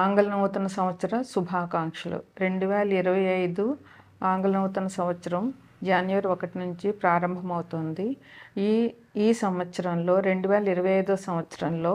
ఆంగ్ల నూతన సంవత్సర శుభాకాంక్షలు. రెండు వేల ఇరవై ఐదు ఆంగ్ల నూతన సంవత్సరం జనవరి ఒకటి నుంచి ప్రారంభమవుతుంది. ఈ ఈ సంవత్సరంలో రెండు వేల ఇరవై ఐదో సంవత్సరంలో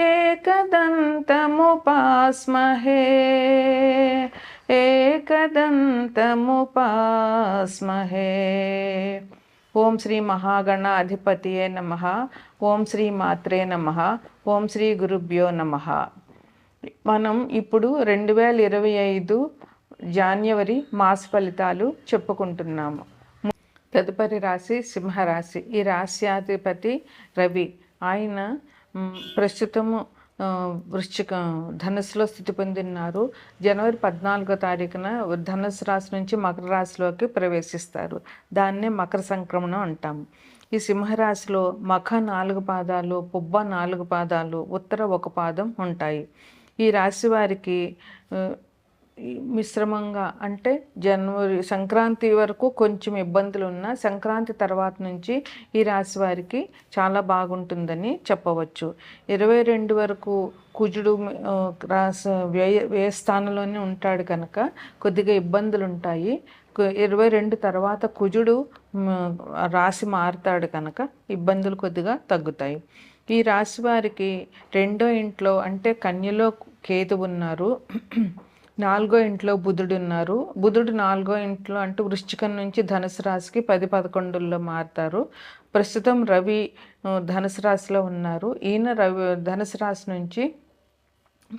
భక్తానాం ఏకదంతముపాస్మహే ఏకదంతముపాస్మహే. ఓం శ్రీ మహాగణ అధిపతియే నమ ఓం శ్రీ మాత్రే నమ ఓం శ్రీ గురుభ్యో నమ. మనం ఇప్పుడు రెండు వేల ఇరవై ఐదు జాన్యవరి మాస ఫలితాలు చెప్పుకుంటున్నాము. తదుపరి రాశి సింహరాశి. ఈ రాశ్యాధిపతి రవి. ఆయన ప్రస్తుతము వృశ్చిక ధనుసులో స్థితి పొందిన్నారు జనవరి పద్నాలుగో తారీఖున ధనుసు రాశి నుంచి మకర రాశిలోకి ప్రవేశిస్తారు. దాన్నే మకర సంక్రమణం అంటాము. ఈ సింహరాశిలో మఖ నాలుగు పాదాలు పుబ్బ నాలుగు పాదాలు ఉత్తర ఒక పాదం ఉంటాయి. ఈ రాశి వారికి మిశ్రమంగా అంటే జనవరి సంక్రాంతి వరకు కొంచెం ఇబ్బందులు ఉన్నా సంక్రాంతి తర్వాత నుంచి ఈ రాశి వారికి చాలా బాగుంటుందని చెప్పవచ్చు. ఇరవై రెండు వరకు కుజుడు రాసి వ్యయ వ్యయ స్థానంలోనే ఉంటాడు కనుక కొద్దిగా ఇబ్బందులు ఉంటాయి. ఇరవై రెండు తర్వాత కుజుడు రాశి మారుతాడు కనుక ఇబ్బందులు కొద్దిగా తగ్గుతాయి. ఈ రాశి వారికి రెండో ఇంట్లో అంటే కన్యలో కేతు ఉన్నారు. నాలుగో ఇంట్లో బుధుడు ఉన్నారు. బుధుడు నాలుగో ఇంట్లో అంటే వృశ్చికం నుంచి ధనుసు రాశికి పది పదకొండుల్లో మారుతారు. ప్రస్తుతం రవి ధనుసు రాశిలో ఉన్నారు. ఈయన రవి ధనుసు రాశి నుంచి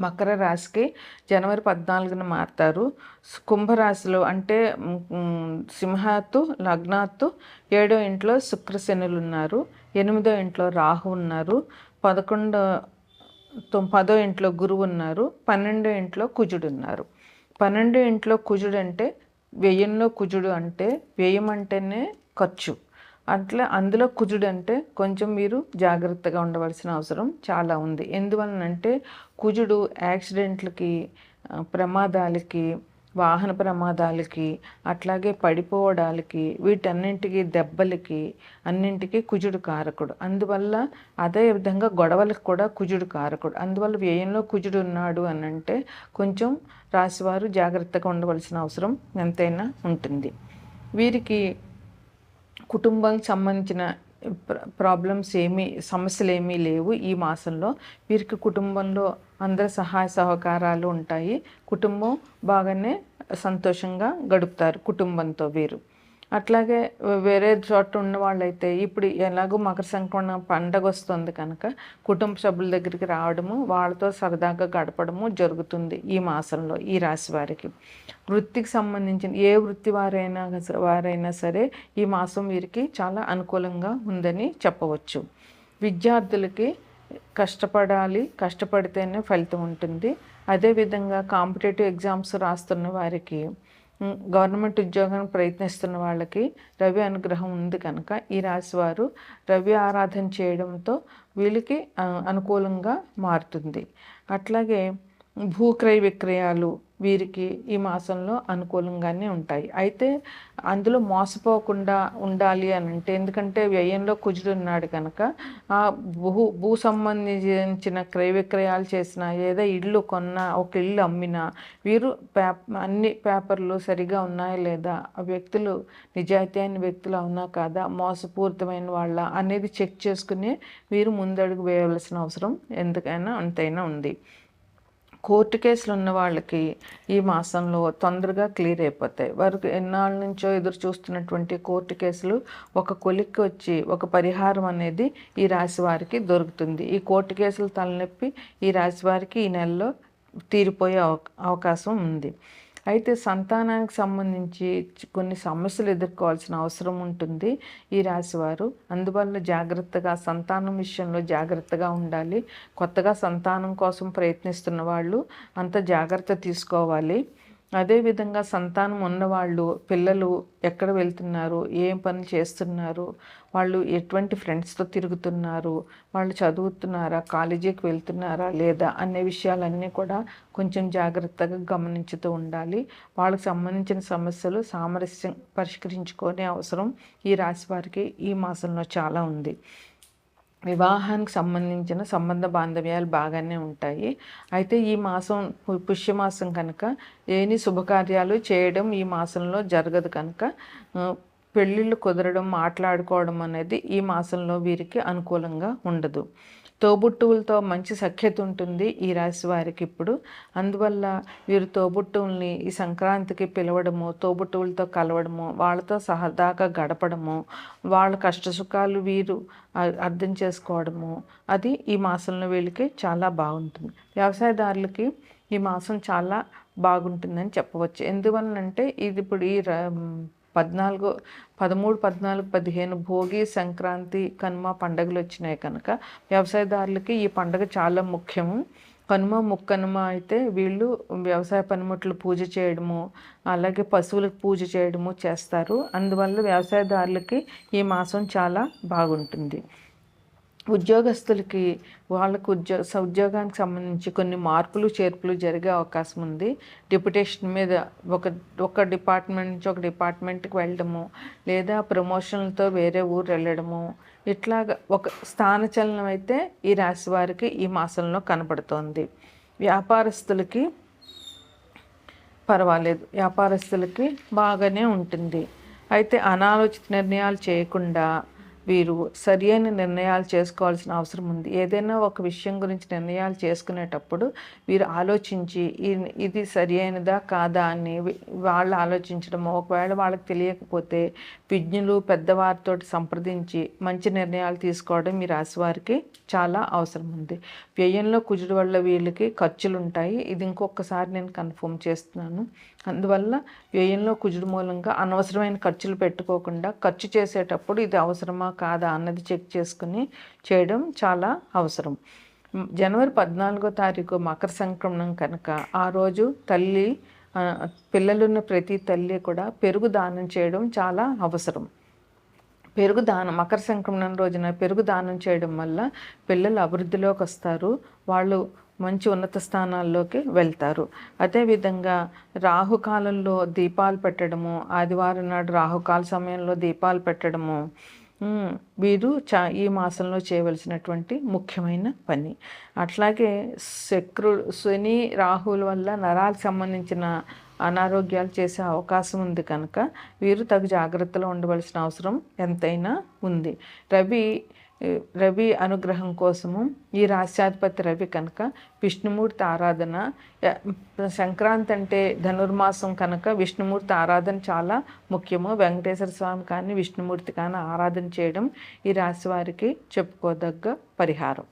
మకర రాశికి జనవరి పద్నాలుగున మారుతారు. స్- కుంభరాశిలో అంటే సింహాత్తు లగ్నాత్తు ఏడో ఇంట్లో శుక్రశనులు ఉన్నారు. ఎనిమిదో ఇంట్లో రాహు ఉన్నారు. పదకొండో పదో ఇంట్లో గురువు ఉన్నారు పన్నెండో ఇంట్లో కుజుడు ఉన్నారు. పన్నెండో ఇంట్లో కుజుడు అంటే వ్యయంలో కుజుడు అంటే వ్యయం అంటేనే ఖర్చు. అట్లా అందులో కుజుడు అంటే కొంచెం మీరు జాగ్రత్తగా ఉండవలసిన అవసరం చాలా ఉంది. ఎందువలనంటే కుజుడు యాక్సిడెంట్లకి ప్రమాదాలకి వాహన ప్రమాదాలకి అట్లాగే పడిపోవడాలకి వీటన్నింటికి దెబ్బలకి అన్నింటికి కుజుడు కారకుడు. అందువల్ల అదే విధంగా గొడవలకు కూడా కుజుడు కారకుడు. అందువల్ల వ్యయంలో కుజుడు ఉన్నాడు అని అంటే కొంచెం రాశివారు జాగ్రత్తగా ఉండవలసిన అవసరం ఎంతైనా ఉంటుంది. వీరికి కుటుంబానికి సంబంధించిన ప్రాబ్లమ్స్ ఏమీ సమస్యలు ఏమీ లేవు ఈ మాసంలో. వీరికి కుటుంబంలో అందరి సహాయ సహకారాలు ఉంటాయి. కుటుంబం బాగానే సంతోషంగా గడుపుతారు కుటుంబంతో వీరు. అట్లాగే వేరే చోట ఉన్న వాళ్ళైతే ఇప్పుడు ఎలాగో మకర సంక్రమణ పండగ వస్తుంది కనుక కుటుంబ సభ్యుల దగ్గరికి రావడము వాళ్ళతో సరదాగా గడపడము జరుగుతుంది ఈ మాసంలో ఈ రాశి వారికి. వృత్తికి సంబంధించిన ఏ వృత్తి వారైనా వారైనా సరే ఈ మాసం వీరికి చాలా అనుకూలంగా ఉందని చెప్పవచ్చు. విద్యార్థులకి కష్టపడాలి కష్టపడితేనే ఫలితం ఉంటుంది. అదేవిధంగా కాంపిటేటివ్ ఎగ్జామ్స్ రాస్తున్న వారికి గవర్నమెంట్ ఉద్యోగం ప్రయత్నిస్తున్న వాళ్ళకి రవి అనుగ్రహం ఉంది కనుక ఈ రాశి వారు రవి ఆరాధన చేయడంతో వీళ్ళకి అనుకూలంగా మారుతుంది. అట్లాగే భూక్రయ విక్రయాలు వీరికి ఈ మాసంలో అనుకూలంగానే ఉంటాయి. అయితే అందులో మోసపోకుండా ఉండాలి అని అంటే ఎందుకంటే వ్యయంలో కుజుడున్నాడు కనుక ఆ భూ భూ సంబంధించిన క్రయ విక్రయాలు చేసిన ఏదో ఇల్లు కొన్నా ఒక ఇల్లు అమ్మినా వీరు పేప అన్ని పేపర్లు సరిగా ఉన్నాయా లేదా ఆ వ్యక్తులు నిజాయితీ అయిన వ్యక్తులు అవునా కాదా మోసపూరితమైన వాళ్ళ అనేది చెక్ చేసుకుని వీరు ముందడుగు వేయవలసిన అవసరం ఎందుకైనా అంతైనా ఉంది. కోర్టు కేసులు ఉన్న వాళ్ళకి ఈ మాసంలో తొందరగా క్లియర్ అయిపోతాయి. వారికి ఎన్నాళ్ళ నుంచో ఎదురు చూస్తున్నటువంటి కోర్టు కేసులు ఒక కొలిక్కి వచ్చి ఒక పరిహారం అనేది ఈ రాశి వారికి దొరుకుతుంది. ఈ కోర్టు కేసులు తలనొప్పి ఈ రాశి వారికి ఈ నెలలో తీరిపోయే అవకాశం ఉంది. అయితే సంతానానికి సంబంధించి కొన్ని సమస్యలు ఎదుర్కోవాల్సిన అవసరం ఉంటుంది ఈ రాశివారు అందువల్ల జాగ్రత్తగా సంతానం విషయంలో జాగ్రత్తగా ఉండాలి. కొత్తగా సంతానం కోసం ప్రయత్నిస్తున్న వాళ్ళు అంత జాగ్రత్త తీసుకోవాలి. అదేవిధంగా సంతానం ఉన్నవాళ్ళు పిల్లలు ఎక్కడ వెళ్తున్నారు ఏం పని చేస్తున్నారు వాళ్ళు ఎటువంటి ఫ్రెండ్స్తో తిరుగుతున్నారు వాళ్ళు చదువుతున్నారా కాలేజీకి వెళ్తున్నారా లేదా అనే విషయాలన్నీ కూడా కొంచెం జాగ్రత్తగా గమనించుతూ ఉండాలి. వాళ్ళకి సంబంధించిన సమస్యలు సామరస్యం పరిష్కరించుకునే అవసరం ఈ రాశి వారికి ఈ మాసంలో చాలా ఉంది. వివాహానికి సంబంధించిన సంబంధ బాంధవ్యాలు బాగానే ఉంటాయి. అయితే ఈ మాసం పుష్యమాసం కనుక ఏని శుభకార్యాలు చేయడం ఈ మాసంలో జరగదు కనుక పెళ్ళిళ్ళు కుదరడం మాట్లాడుకోవడం అనేది ఈ మాసంలో వీరికి అనుకూలంగా ఉండదు. తోబుట్టువులతో మంచి సఖ్యత ఉంటుంది ఈ రాశి వారికి ఇప్పుడు. అందువల్ల వీరు తోబుట్టువుల్ని ఈ సంక్రాంతికి పిలవడము తోబుట్టువులతో కలవడము వాళ్ళతో సహదాగా గడపడము వాళ్ళ కష్టసుఖాలు వీరు అర్థం చేసుకోవడము అది ఈ మాసంలో వీళ్ళకి చాలా బాగుంటుంది. వ్యవసాయదారులకి ఈ మాసం చాలా బాగుంటుందని చెప్పవచ్చు. ఎందువలనంటే ఇది ఇప్పుడు ఈ పద్నాలుగు పదమూడు పద్నాలుగు పదిహేను భోగి సంక్రాంతి కనుమ పండుగలు వచ్చినాయి కనుక వ్యవసాయదారులకి ఈ పండుగ చాలా ముఖ్యము కనుమ ముక్కనుమ అయితే వీళ్ళు వ్యవసాయ పనిముట్లు పూజ చేయడము అలాగే పశువులకు పూజ చేయడము చేస్తారు. అందువల్ల వ్యవసాయదారులకి ఈ మాసం చాలా బాగుంటుంది. ఉద్యోగస్తులకి వాళ్ళకు ఉద్యోగ ఉద్యోగానికి సంబంధించి కొన్ని మార్పులు చేర్పులు జరిగే అవకాశం ఉంది. డిప్యుటేషన్ మీద ఒక ఒక డిపార్ట్మెంట్ నుంచి ఒక డిపార్ట్మెంట్కి వెళ్ళడము లేదా ప్రమోషన్లతో వేరే ఊరు వెళ్ళడము ఇట్లాగా ఒక స్థానచలనం అయితే ఈ రాశి వారికి ఈ మాసంలో కనబడుతోంది వ్యాపారస్తులకి పర్వాలేదు. వ్యాపారస్తులకి బాగానే ఉంటుంది. అయితే అనాలోచిత నిర్ణయాలు చేయకుండా వీరు సరి అయిన నిర్ణయాలు చేసుకోవాల్సిన అవసరం ఉంది. ఏదైనా ఒక విషయం గురించి నిర్ణయాలు చేసుకునేటప్పుడు వీరు ఆలోచించి ఇది సరి అయినదా కాదా అని వాళ్ళు ఆలోచించడం ఒకవేళ వాళ్ళకి తెలియకపోతే విజ్ఞులు పెద్దవారితో సంప్రదించి మంచి నిర్ణయాలు తీసుకోవడం మీ రాశివారికి చాలా అవసరం ఉంది. వ్యయంలో కుజుడు వల్ల వీళ్ళకి ఖర్చులు ఉంటాయి ఇది ఇంకొకసారి నేను కన్ఫర్మ్ చేస్తున్నాను. అందువల్ల వ్యయంలో కుజుడు మూలంగా అనవసరమైన ఖర్చులు పెట్టుకోకుండా ఖర్చు చేసేటప్పుడు ఇది అవసరమా కాదా అన్నది చెక్ చేసుకుని చేయడం చాలా అవసరం. జనవరి పద్నాలుగో తారీఖు మకర సంక్రమణం కనుక ఆ రోజు తల్లి పిల్లలున్న ప్రతి తల్లి కూడా పెరుగు దానం చేయడం చాలా అవసరం. పెరుగు దానం మకర సంక్రమణం రోజున పెరుగు దానం చేయడం వల్ల పిల్లలు అభివృద్ధిలోకి వస్తారు. వాళ్ళు మంచి ఉన్నత స్థానాల్లోకి వెళ్తారు. అదేవిధంగా రాహుకాలంలో దీపాలు పెట్టడము ఆదివారం నాడు రాహుకాల సమయంలో దీపాలు పెట్టడము వీరు చా ఈ మాసంలో చేయవలసినటువంటి ముఖ్యమైన పని. అట్లాగే శక్రు శని రాహుల వల్ల నరాలకు సంబంధించిన అనారోగ్యాలు చేసే అవకాశం ఉంది కనుక వీరు తగు జాగ్రత్తలో ఉండవలసిన అవసరం ఎంతైనా ఉంది. రవి రవి అనుగ్రహం కోసము ఈ రాశ్యాధిపతి రవి కనుక విష్ణుమూర్తి ఆరాధన సంక్రాంతి అంటే ధనుర్మాసం కనుక విష్ణుమూర్తి ఆరాధన చాలా ముఖ్యము. వెంకటేశ్వర స్వామి కానీ విష్ణుమూర్తి కానీ ఆరాధన చేయడం ఈ రాశి వారికి చెప్పుకోదగ్గ పరిహారం.